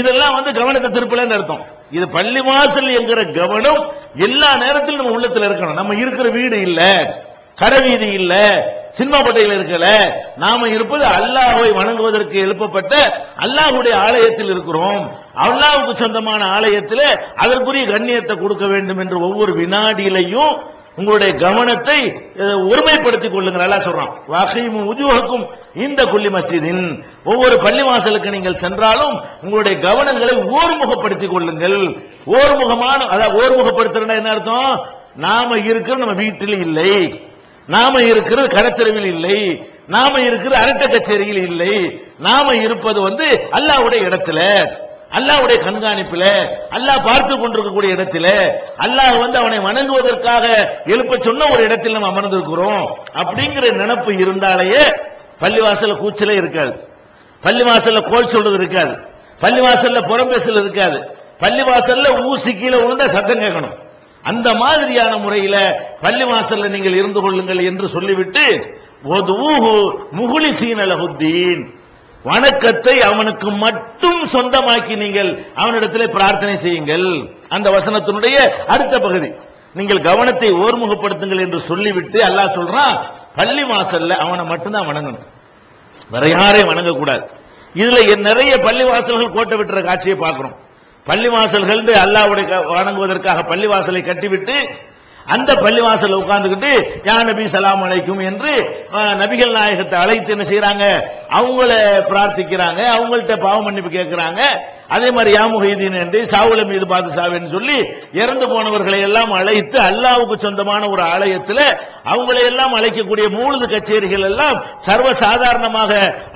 இதெல்லாம் வந்து கவனத்தை திருப்பலன்னு அர்த்தம். இது பள்ளி வாசல் என்கிற கவனம் எல்லா நேரத்திலும் நம்ம உள்ளத்துல இருக்கணும். நம்ம இருக்கிற வீடு இல்ல கடைவீதி இல்ல சினிமாப்பட்டையில் இருக்கல நாம இருப்பது அல்லாஹை வணங்குவதற்கு எழுப்பப்பட்ட அல்லாஹ்வுடைய ஆலயத்தில் இருக்கிறோம். அல்லாஹுக்கு சொந்தமான ஆலயத்தில் அதற்குரிய கண்ணியத்தை கொடுக்க வேண்டும் என்று ஒவ்வொரு வினாடியிலையும் உங்களுடைய கவனத்தை ஒருமைப்படுத்திக் கொள்ளுங்கள். நல்லா சொல்றான் வாகையும் உஜுவகும் இந்த குள்ளி மஸ்ஜிதின். ஒவ்வொரு பள்ளிவாசலுக்கு நீங்கள் சென்றாலும் உங்களுடைய கவனங்களை ஓர்முகப்படுத்திக் கொள்ளுங்கள். ஓர்முகமான அதாவது ஓர்முகப்படுத்துறா என்ன அர்த்தம்? நாம இருக்கிற நம்ம வீட்டில் இல்லை. நாம இருக்கிறது கடத்தெருவில் இல்லை. நாம இருக்கிற அரட்ட கச்சேரியில் இல்லை. நாம இருப்பது வந்து அல்லாஹ்வுடைய இடத்துல. அல்லாவுடைய கண்காணிப்பில் அல்லாஹ் பார்த்து கொண்டிருக்கக்கூடிய இடத்துல அல்லாஹ் வந்து அவனை வணங்குவதற்காக எழுப்ப சொன்ன ஒரு இடத்தில் நம்ம அமர்ந்திருக்கிறோம். அப்படிங்கிற நினப்பு இருந்தாலேயே பள்ளிவாசல்ல கூச்சலே இருக்காது. பள்ளிவாசல்ல கோல் சொல்றது இருக்காது. பள்ளிவாசல்ல புறம்பேசல் இருக்காது. பள்ளிவாசல்ல ஊசி கீழே விழுந்தா சத்தம் கேட்கணும். அந்த மாதிரியான முறையில பள்ளிவாசல்ல நீங்கள் இருந்து கொள்ளுங்கள் என்று சொல்லிவிட்டு முகுலி முகுலிசீன லஹுத்தீன். வணக்கத்தை அவனுக்கு மட்டும் சொந்தமாக்கி நீங்கள் அவனிடத்தில் பிரார்த்தனை செய்யுங்கள். அந்த வசனத்தினுடைய அடுத்த பகுதி. நீங்கள் கவனத்தை ஓர்முகப்படுத்துங்கள் என்று சொல்லிவிட்டு அல்லாஹ் சொல்றான் பள்ளி வாசல்ல அவனை மட்டும்தான் வணங்கணும். வேற யாரையும் வணங்கக்கூடாது. இதுல என் நிறைய பள்ளிவாசல்கள் கோட்டை விட்டுற காட்சியை பார்க்கிறோம். பள்ளிவாசல்கள் அல்லாவுடைய வணங்குவதற்காக வணங்குவதற்காக பள்ளிவாசலை கட்டிவிட்டு அந்த பள்ளிவாசல் உட்கார்ந்துக்கிட்டு யா நபி சலாம் அழைக்கும் என்று நபிகள் நாயகத்தை அழைத்து என்ன செய்யறாங்க அவங்கள பிரார்த்திக்கிறாங்க அவங்கள்ட்ட பாவ மன்னிப்பு கேட்கிறாங்க. அதே மாதிரி யாமுகைதீன் என்று சாவுல மீது பார்த்து சாவேன்னு சொல்லி இறந்து போனவர்களை எல்லாம் அழைத்து அல்லாவுக்கு சொந்தமான ஒரு ஆலயத்தில் அவங்களை எல்லாம் அழைக்கக்கூடிய மூலது கச்சேரிகள் எல்லாம் சர்வ சாதாரணமாக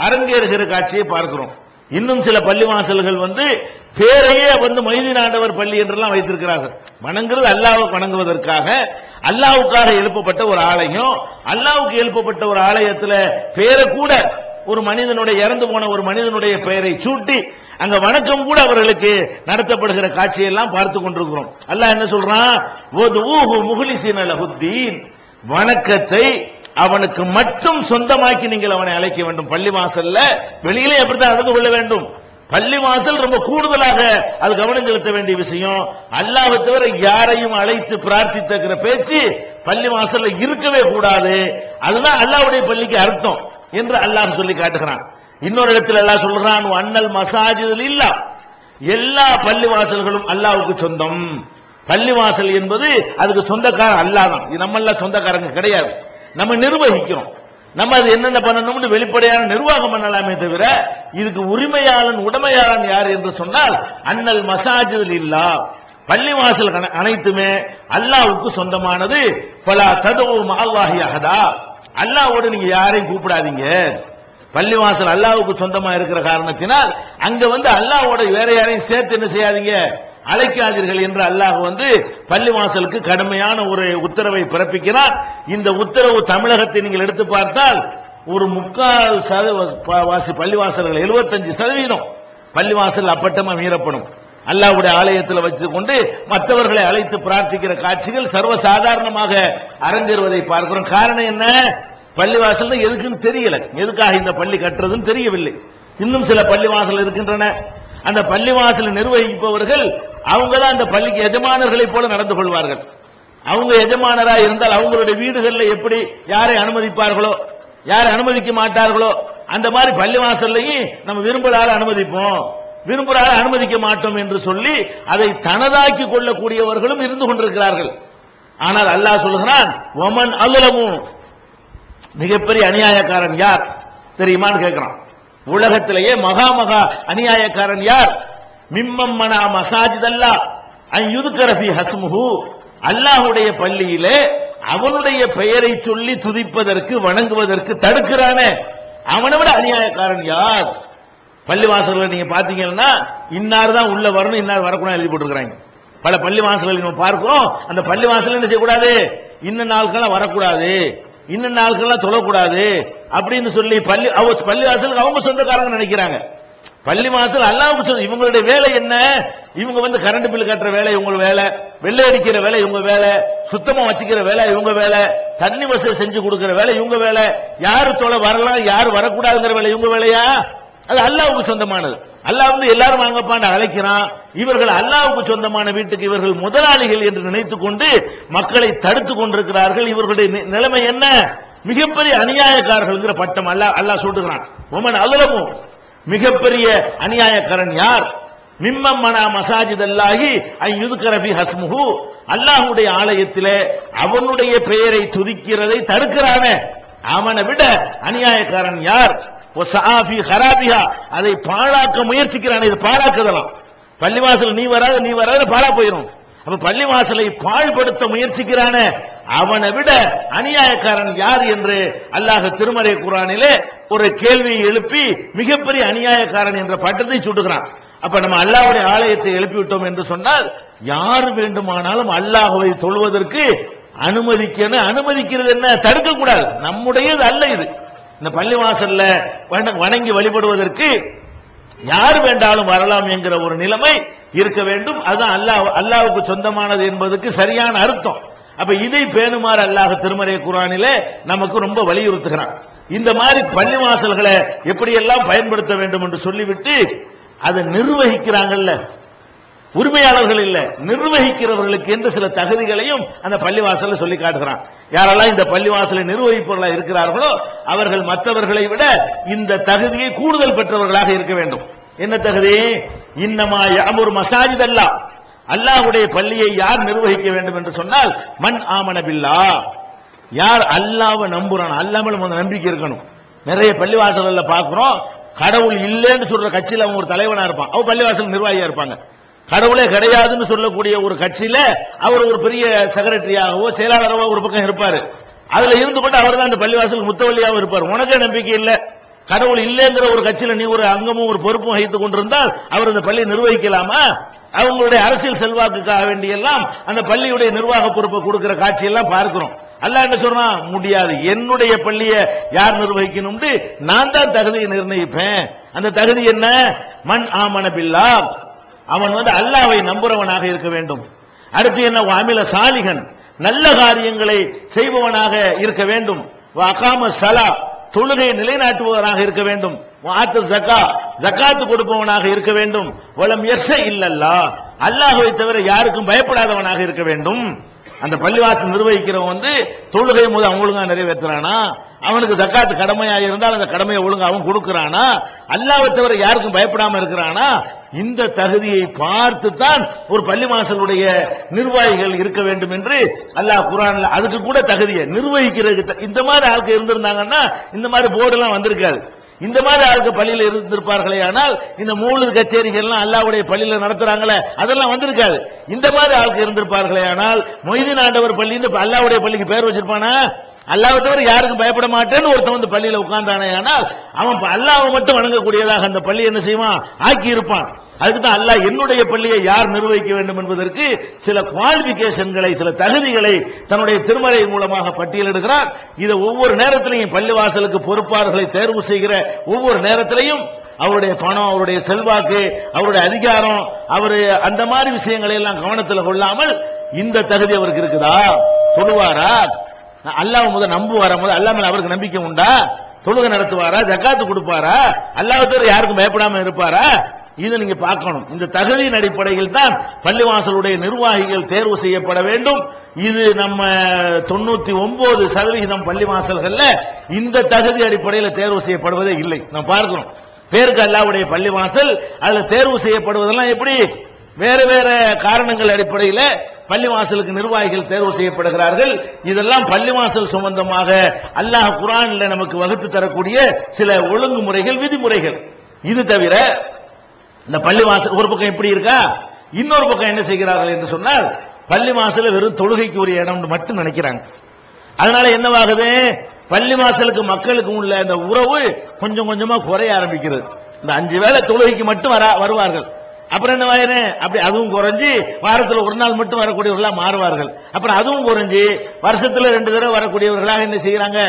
அரங்கேறுகிற காட்சியை பார்க்கிறோம். இன்னும் சில பள்ளிவாசல்கள் வந்து பேரையே வந்து மைதினாண்டவர் பள்ளி என்றெல்லாம் வைத்திருக்கிறார்கள். வணங்குறது அல்லாவுக்கு வணங்குவதற்காக அல்லாவுக்காக எழுப்பப்பட்ட ஒரு ஆலயம். அல்லாவுக்கு எழுப்பப்பட்ட ஒரு ஆலயத்துல பேரை கூட ஒரு மனிதனுடைய இறந்து போன ஒரு மனிதனுடைய பெயரை சூட்டி அங்க வணக்கம் கூட அவர்களுக்கு நடத்தப்படுகிற காட்சியெல்லாம் பார்த்து கொண்டிருக்கிறோம். அல்லாஹ் என்ன சொல்றான்? "வதுஊஹு முஹ்லிஸீன வணக்கத்தை அவனுக்கு மட்டும் சொந்தமாக்கி நீங்கள் அவனை அழைக்க வேண்டும். பள்ளி வாசல்ல வெளியிலே அப்படித்தான் நடந்து கொள்ள வேண்டும். பள்ளி வாசல் ரொம்ப கூடுதலாக அது கவனம் செலுத்த வேண்டிய விஷயம். அல்லாவை தவிர யாரையும் அழைத்து பிரார்த்தித்திருக்கிற பேச்சு பள்ளி வாசல்ல இருக்கவே கூடாது. அதுதான் அல்லாவுடைய பள்ளிக்கு அர்த்தம் என்று அல்லாஹ் சொல்லி காட்டுகிறான். இன்னொரு இடத்துல அல்லாஹ் சொல்றான் அண்ணல் மசாஜிதில் இல்ல. எல்லா பள்ளி வாசல்களும் அல்லாவுக்கு சொந்தம். பள்ளி வாசல் என்பது அதுக்கு சொந்தக்காரன் அல்லாஹ் தான். இது நம்ம எல்லாம் சொந்தக்காரங்க கிடையாது. நம்ம நிர்வகிக்கிறோம். நம்ம அது என்னென்ன பண்ணணும்னு வெளிப்படையான நிர்வாகம் பண்ணலாமே தவிர இதுக்கு உரிமையாளன் உடமையாளன் யார் என்று சொன்னால் அண்ணல் மசாஜில் இல்லா. பள்ளிவாசல் கண- அனைத்துமே அல்லாவுக்கு சொந்தமானது. பலா ததுவு மாவாஹி அகதா அல்லாவோடு நீங்க யாரையும் கூப்பிடாதீங்க. பள்ளிவாசல் அல்லாவுக்கு சொந்தமா இருக்கிற காரணத்தினால் அங்க வந்து அல்லாவோட வேற யாரையும் சேர்த்து என்ன செய்யாதீங்க? அழைக்காதீர்கள் என்று அல்லாஹ் வந்து பள்ளிவாசலுக்கு கடுமையான ஒரு உத்தரவை பிறப்பிக்கிறார். இந்த உத்தரவு தமிழகத்தை நீங்கள் எடுத்து பார்த்தால் ஒரு முக்கால் சதவீத ப- வாசி பள்ளிவாசல்கள் 75% சதவீதம் பள்ளிவாசல் அப்பட்டமா மீறப்படும். அல்லாவுடைய ஆலயத்தில் வைத்துக் கொண்டு மற்றவர்களை அழைத்து பிரார்த்திக்கிற காட்சிகள் சர்வசாதாரணமாக அரங்கேறுவதை பார்க்கிறோம். காரணம் என்ன? பள்ளிவாசல் எதுக்குன்னு தெரியல. எதுக்காக இந்த பள்ளி கட்டுறதுன்னு தெரியவில்லை. இன்னும் சில பள்ளிவாசல் இருக்கின்றன. அந்த பள்ளிவாசலை நிர்வகிப்பவர்கள் அவங்க தான் அந்த பள்ளிக்கு எஜமானர்களைப் போல நடந்து கொள்வார்கள். அவங்க எஜமானரா இருந்தால் அவங்களுடைய வீடுகளில் எப்படி யாரை அனுமதிப்பார்களோ யாரை அனுமதிக்க மாட்டார்களோ அந்த மாதிரி பள்ளி வாசல்லையும் நம்ம விரும்பலால அனுமதிப்போம். விரும்புகிறார அனுமதிக்க மாட்டோம் என்று சொல்லி அதை தனதாக்கி கொள்ளக்கூடியவர்களும் இருந்து கொண்டிருக்கிறார்கள். ஆனால் அல்லாஹ் சொல்லுகிறான் ஒமன் அலுலமும் மிகப்பெரிய அநியாயக்காரன் யார்? தெரியுமான்னு கேட்கிறான். உலகத்திலேயே மகா மகா அநியாயக்காரன் யார்? மிம்மம்மனா மசாஜிதல்லா. அயுதுகரபி ஹஸ்முஹு. அல்லாஹுடைய பள்ளியிலே அவனுடைய பெயரை சொல்லி துதிப்பதற்கு வணங்குவதற்கு தடுக்கிறானே. அவனை விட அநியாயக்காரன் யார்? பள்ளி பள்ளிவாசல்ல நீங்க பாத்தீங்கன்னா இன்னார் தான் உள்ள வரணும் இன்னார் வரக்கூடாது எழுதி போட்டுருக்காங்க பல பள்ளி வாசல்கள் நம்ம பார்க்கிறோம். அந்த பள்ளிவாசல் என்ன செய்யக்கூடாது? இன்ன நாட்கள்லாம் வரக்கூடாது. இன்ன நாட்கள்லாம் தொழக்கூடாது. அப்படின்னு சொல்லி பள்ளி அவ பள்ளிவாசலுக்கு அவங்க சொந்தக்காரங்க நினைக்கிறாங்க. பள்ளி பள்ளிவாசல் அல்லாவுக்கு சொல்லு இவங்களுடைய வேலை என்ன? இவங்க வந்து கரண்ட் பில் கட்டுற வேலை இவங்க வேலை. வெள்ளை அடிக்கிற வேலை இவங்க வேலை. சுத்தமா வச்சுக்கிற வேலை இவங்க வேலை. தண்ணி வசதி செஞ்சு கொடுக்கிற வேலை இவங்க வேலை. யாரு தொலை வரலாம் யாரு வரக்கூடாதுங்கிற வேலை இவங்க வேலையா? அது அல்லாவுக்கு சொந்தமானது. அல்லாஹ் வந்து எல்லாரும் வாங்கப்பான்னு அழைக்கிறான். இவர்கள் அல்லாவுக்கு சொந்தமான வீட்டுக்கு இவர்கள் முதலாளிகள் என்று நினைத்துக் கொண்டு மக்களை தடுத்து கொண்டிருக்கிறார்கள். இவர்களுடைய நி- நிலைமை என்ன? மிகப்பெரிய அநியாயக்காரர்கள் பட்டம் அல்லாஹ் அல்லாஹ் சொல்லுகிறான். உமன் அகலமும் மிகப்பெரிய அநியாயக்காரன் யார்? மிம்மம் மனா மசாஜித் அல்லாஹி ஐயுதுக்கரபி ஹஸ்முஹு. அல்லாஹுடைய ஆலயத்திலே அவனுடைய பெயரை துதிக்கிறதை தடுக்கிறானே. அவனை விட அநியாயக்காரன் யார்? சாஃபி ஹராபிஹா. அதை பாழாக்க முயற்சிக்கிறான் இது பாழாக்குதலாம். பள்ளிவாசல் நீ வராத நீ வராத பாழா போயிடும் அப்ப பள்ளிவாசலை பாழ்படுத்த முயற்சிக்கிறான. அவனை விட அநியாயக்காரன் யார் என்று அல்லாஹ் திருமறை குரானிலே ஒரு கேள்வியை எழுப்பி மிகப்பெரிய அநியாயக்காரன் என்ற பட்டத்தை சுட்டுகிறான். அப்ப நம்ம அல்லாஹ்வுடைய ஆலயத்தை எழுப்பி விட்டோம் என்று சொன்னால் யார் வேண்டுமானாலும் அல்லாஹுவை தொழுவதற்கு அனுமதிக்கணும் அனுமதிக்கிறது என்ன? தடுக்க கூடாது நம்முடையது அல்ல இது. இந்த பள்ளிவாசல்ல வண- வணங்கி வழிபடுவதற்கு யார் வேண்டாலும் வரலாம் என்கிற ஒரு நிலைமை இருக்க வேண்டும். அதுதான் அல்லாஹ் அல்லாவுக்கு சொந்தமானது என்பதற்கு சரியான அர்த்தம். அப்ப இதை பேணுமாறு அல்லாஹ் திருமறை குரானிலே நமக்கு ரொம்ப வலியுறுத்துகிறான். இந்த மாதிரி பள்ளிவாசல்களை எப்படியெல்லாம் பயன்படுத்த வேண்டும் என்று சொல்லிவிட்டு அதை நிர்வகிக்கிறாங்கல்ல. உரிமையாளர்கள் இல்ல. நிர்வகிக்கிறவர்களுக்கு எந்த சில தகுதிகளையும் அந்த பள்ளிவாசல சொல்லி காட்டுகிறான். யாரெல்லாம் இந்த பள்ளிவாசலை நிர்வகிப்பவர்களாக இருக்கிறார்களோ அவர்கள் மற்றவர்களை விட இந்த தகுதியை கூடுதல் பெற்றவர்களாக இருக்க வேண்டும். என்ன தகுதி? இன்னமா யாமூர் மசாஜித் அல்லா. அல்லாஹ்வுடைய பள்ளியை யார் நிர்வகிக்க வேண்டும் என்று சொன்னால் மண் ஆமன பில்லா. யார் அல்லாவை நம்புறான் அல்லாமல் அந்த நம்பிக்கை இருக்கணும். நிறைய பள்ளிவாசல்ல பார்க்கிறோம் கடவுள் இல்லைன்னு சொல்ற கட்சியில் அவன் ஒரு தலைவனா இருப்பான். அவன் பள்ளிவாசல் நிர்வாகியா இருப்பாங்க. கடவுளே கிடையாதுன்னு சொல்லக்கூடிய ஒரு கட்சியில அவர் ஒரு பெரிய செக்ரட்டரியாகவோ செயலாளராகவோ ஒரு பக்கம் இருப்பாரு. அதுல இருந்து கொண்டு அவர் தான் அந்த பள்ளிவாசலுக்கு முத்தவள்ளியாகவும் இருப்பார். உனக்கே நம்பிக்கை இல்லை. கடவுள் இல்லைங்கிற ஒரு கட்சியில நீ ஒரு அங்கமும் ஒரு பொறுப்பும் வகித்துக் கொண்டிருந்தால் அவர் அந்த பள்ளியை நிர்வகிக்கலாமா? அவங்களுடைய அரசியல் செல்வாக்குக்காக வேண்டியெல்லாம் அந்த பள்ளியுடைய நிர்வாக பொறுப்பை கொடுக்கிற காட்சியெல்லாம் பார்க்கிறோம். அல்லாஹ் என்ன சொல்றான் முடியாது. என்னுடைய பள்ளியை யார் நிர்வகிக்கணும்னு நான் தான் தகுதியை நிர்ணயிப்பேன். அந்த தகுதி என்ன? மண் ஆமனபில்லா அவன் வந்து அல்லாவை நம்புறவனாக இருக்க வேண்டும். அடுத்து என்ன? அமில சாலிகன். நல்ல காரியங்களை செய்பவனாக இருக்க வேண்டும். அகாம சலா. தொழுகையை நிலைநாட்டுபவராக இருக்க வேண்டும். ஆத்து ஜக்கா ஜக்காத்து கொடுப்பவனாக இருக்க வேண்டும். வளம் எஸ்ஸ இல்லல்லா. அல்லாஹுவை தவிர யாருக்கும் பயப்படாதவனாக இருக்க வேண்டும். அந்த பள்ளிவாசல் நிர்வகிக்கிறவன் வந்து தொழுகை போது அவன் ஒழுங்கா நிறைவேற்றுறானா? அவனுக்கு ஜக்காத்து கடமையா இருந்தால் அந்த கடமையை ஒழுங்கு அவன் கொடுக்கிறானா? அல்லாவை தவிர யாருக்கும் பயப்படாம இருக்கிறானா? இந்த தகுதியை பார்த்து தான் ஒரு பள்ளிவாசலுடைய நிர்வாகிகள் இருக்க வேண்டும் என்று அல்லாஹ் குரான்ல அதுக்கு கூட தகுதியை நிர்வகிக்கிறதுக்கு இந்த மாதிரி ஆளுக்கு இருந்திருந்தாங்கன்னா இந்த மாதிரி போர்டெல்லாம் வந்திருக்காது. இந்த மாதிரி ஆளுக்கு பள்ளியில் இருந்திருப்பார்களே ஆனால் இந்த மூணு கச்சேரிகள்லாம் அல்லாவுடைய பள்ளியில் நடத்துறாங்களே அதெல்லாம் வந்திருக்காது. இந்த மாதிரி ஆளுக்கு இருந்திருப்பார்களே ஆனால் மொய்தீன் ஆண்டவர் பள்ளின்னு அல்லாவுடைய பள்ளிக்கு பேர் வச்சிருப்பானா? அல்லாவை தவிர யாருக்கும் பயப்பட மாட்டேன்னு ஒருத்தன் வந்து பள்ளியில உட்கார்ந்தானே ஆனால் அவன் அல்லாவை மட்டும் வணங்கக்கூடியதாக அந்த பள்ளி என்ன செய்வான்? ஆக்கி இருப்பான் அதுக்கு தான் அல்லாஹ் என்னுடைய பள்ளியை யார் நிர்வகிக்க வேண்டும் என்பதற்கு சில குவாலிபிகேஷன்களை சில தகுதிகளை தன்னுடைய திருமறை மூலமாக பட்டியலிடுகிறார் இதை ஒவ்வொரு நேரத்திலையும் பள்ளிவாசலுக்கு பொறுப்பாளர்களை தேர்வு செய்கிற ஒவ்வொரு நேரத்திலையும் அவருடைய பணம் அவருடைய செல்வாக்கு அவருடைய அதிகாரம் அவரு அந்த மாதிரி விஷயங்களை எல்லாம் கவனத்தில் கொள்ளாமல் இந்த தகுதி அவருக்கு இருக்குதா? சொல்லுவாரா? அல்லாஹ் முதல் நம்புவாரா முதல் அல்லாஹ் மேல அவருக்கு நம்பிக்கை உண்டா? தொழுகை நடத்துவாரா? ஜக்காத்து கொடுப்பாரா? அல்லாஹ் தவிர யாருக்கும் பயப்படாம இருப்பாரா? இதை நீங்க பார்க்கணும். இந்த தகுதியின் அடிப்படையில் தான் பள்ளிவாசலுடைய நிர்வாகிகள் தேர்வு செய்யப்பட வேண்டும். இது நம்ம தொண்ணூத்தி ஒன்பது சதவிகிதம் பள்ளிவாசல்கள்ல இந்த தகுதி அடிப்படையில் தேர்வு செய்யப்படுவதே இல்லை. நம்ம பார்க்கிறோம் பேருக்கு அல்லாவுடைய பள்ளிவாசல் அதுல தேர்வு செய்யப்படுவதெல்லாம் எப்படி? வேற வேற காரணங்கள் அடிப்படையில் பள்ளிவாசலுக்கு நிர்வாகிகள் தேர்வு செய்யப்படுகிறார்கள். இதெல்லாம் பள்ளிவாசல் சம்பந்தமாக அல்லாஹ் குரான்ல நமக்கு வகுத்து தரக்கூடிய சில ஒழுங்குமுறைகள் விதிமுறைகள். இது தவிர இந்த பள்ளிவாசல் ஒரு பக்கம் எப்படி இருக்கா? இன்னொரு பக்கம் என்ன செய்கிறார்கள் என்று சொன்னால் பள்ளிவாசல வெறும் தொழுகைக்கு உரிய இடம் மட்டும் நினைக்கிறாங்க. அதனால என்னவாகுது? பள்ளிவாசலுக்கு மக்களுக்கு உள்ள இந்த உறவு கொஞ்சம் கொஞ்சமா குறைய ஆரம்பிக்கிறது. இந்த அஞ்சு வேளை தொழுகைக்கு மட்டும் வர வருவார்கள். அப்புறம் என்ன வாயிரு அப்படி அதுவும் குறைஞ்சு வாரத்தில் ஒரு நாள் மட்டும் வரக்கூடியவர்களாக மாறுவார்கள். அப்புறம் அதுவும் குறைஞ்சு வருஷத்துல ரெண்டு தடவை வரக்கூடியவர்களாக என்ன செய்யறாங்க?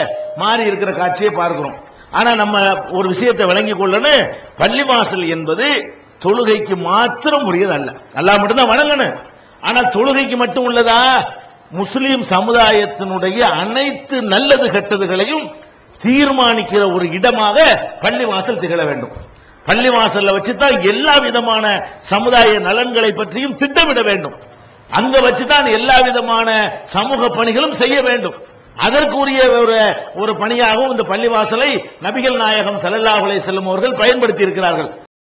மாறி இருக்கிற காட்சியை பார்க்கிறோம். ஆனா நம்ம ஒரு விஷயத்தை விளங்கி கொள்ளணும் பள்ளி வாசல் என்பது தொழுகைக்கு மாத்திரம் உரியது அல்ல அல்லாஹ் மட்டும்தான் வணங்கணும். ஆனா தொழுகைக்கு மட்டும் உள்ளதா? முஸ்லீம் சமுதாயத்தினுடைய அனைத்து நல்லது கெட்டதுகளையும் தீர்மானிக்கிற ஒரு இடமாக பள்ளி வாசல் திகழ வேண்டும். பள்ளி வாசல்ல வச்சுதான் எல்லா விதமான சமுதாய நலன்களை பற்றியும் திட்டமிட வேண்டும். அங்க வச்சுதான் எல்லா விதமான சமூக பணிகளும் செய்ய வேண்டும். அதற்குரிய ஒரு ஒரு பணியாகவும் இந்த பள்ளிவாசலை நபிகள் நாயகம் ஸல்லல்லாஹு செல்லும் அவர்கள் பயன்படுத்தி இருக்கிறார்கள்.